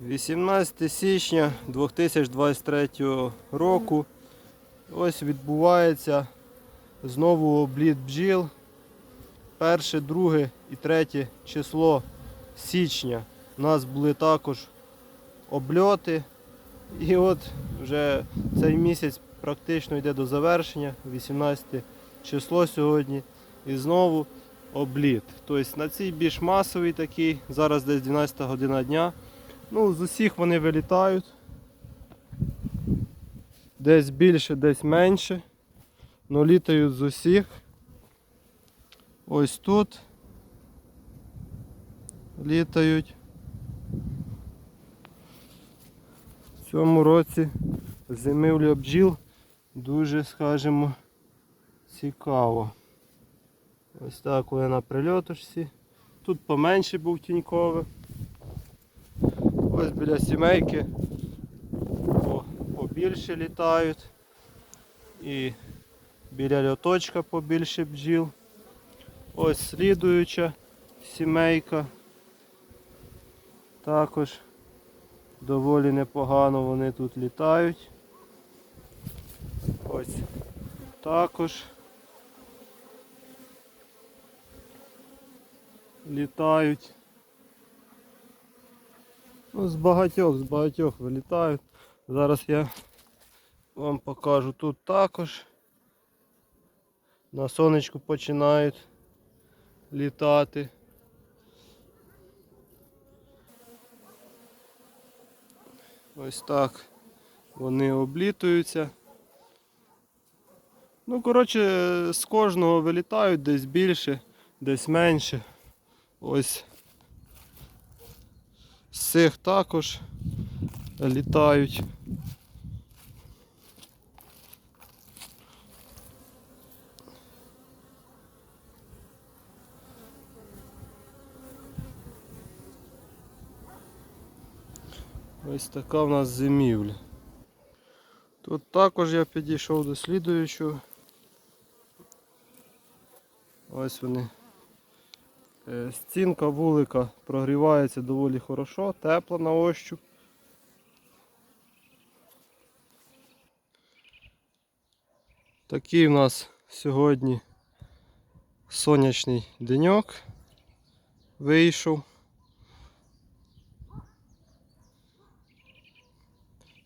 18 січня 2023 року. Ось відбувається знову обліт бджіл. Перше, друге і третє число січня у нас були також обльоти. І от вже цей місяць практично йде до завершення, 18 число сьогодні. І знову обліт. Тобто на цій більш масовий такий, зараз десь 12 година дня. Ну, з усіх вони вилітають. Десь більше, десь менше. Ну літають з усіх. Ось тут. Літають. В цьому році зимівля бджіл дуже, скажімо, цікаво. Ось так вони на прильотушці. Тут поменше був тінькове. Ось біля сімейки по- побільше літають. І біля льоточка побільше бджіл. Ось слідуюча сімейка. Також доволі непогано вони тут літають. Ось також літають. Ну, з багатьох, з багатьох вилітають. Зараз я вам покажу тут також. На сонечку починають літати. Ось так вони облітуються. Ну, коротше, з кожного вилітають десь більше, десь менше. Ось з цих також літають. Ось така в нас зимівля. Тут також я підійшов до слідуючого. Ось вони. Е, Стінка вулика прогрівається доволі хорошо, тепла на ощуп. Такий в нас сьогодні сонячний деньок вийшов.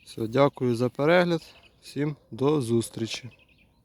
Все, дякую за перегляд. Всім до зустрічі.